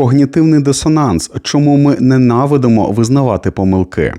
Когнітивний дисонанс. Чому ми ненавидимо визнавати помилки?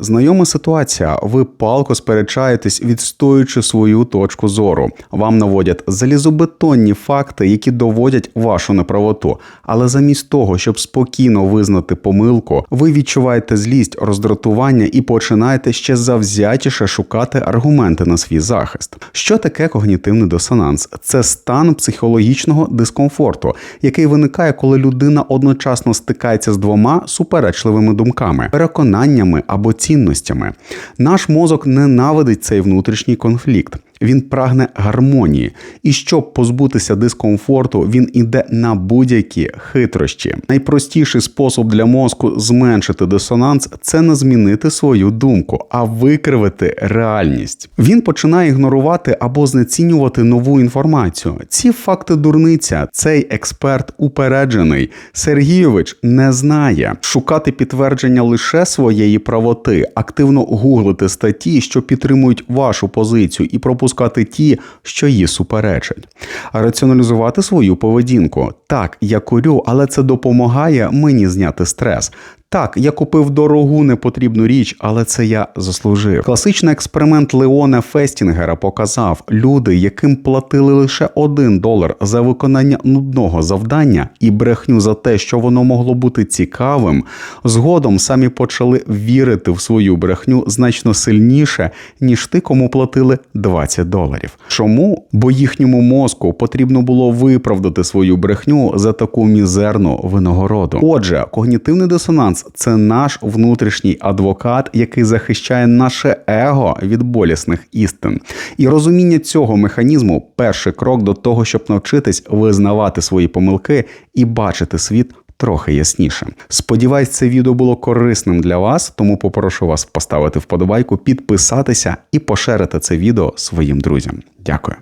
Знайома ситуація. Ви палко сперечаєтесь, відстоюючи свою точку зору. Вам наводять залізобетонні факти, які доводять вашу неправоту. Але замість того, щоб спокійно визнати помилку, ви відчуваєте злість, роздратування і починаєте ще завзятіше шукати аргументи на свій захист. Що таке когнітивний дисонанс? Це стан психологічного дискомфорту, який виникає, коли людина одночасно стикається з двома суперечливими думками, переконаннями або цінностями. Наш мозок ненавидить цей внутрішній конфлікт. Він прагне гармонії, і щоб позбутися дискомфорту, він іде на будь-які хитрощі. Найпростіший спосіб для мозку зменшити дисонанс це не змінити свою думку, а викривити реальність. Він починає ігнорувати або знецінювати нову інформацію. Ці факти дурниця. Цей експерт упереджений. Сергійович не знає шукати підтвердження лише своєї правоти, активно гуглити статті, що підтримують вашу позицію, і пропускати ті, що її суперечать, а раціоналізувати свою поведінку. Так, я курю, але це допомагає мені зняти стрес. Так, я купив дорогу непотрібну річ, але це я заслужив. Класичний експеримент Леона Фестінгера показав, люди, яким платили лише один долар за виконання нудного завдання і брехню за те, що воно могло бути цікавим, згодом самі почали вірити в свою брехню значно сильніше, ніж ти, кому платили 20 доларів. Чому? Бо їхньому мозку потрібно було виправдати свою брехню за таку мізерну винагороду. Отже, когнітивний дисонанс це наш внутрішній адвокат, який захищає наше его від болісних істин. І розуміння цього механізму перший крок до того, щоб навчитись визнавати свої помилки і бачити світ. Трохи ясніше. Сподіваюсь, це відео було корисним для вас, тому попрошу вас поставити вподобайку, підписатися і поширити це відео своїм друзям. Дякую.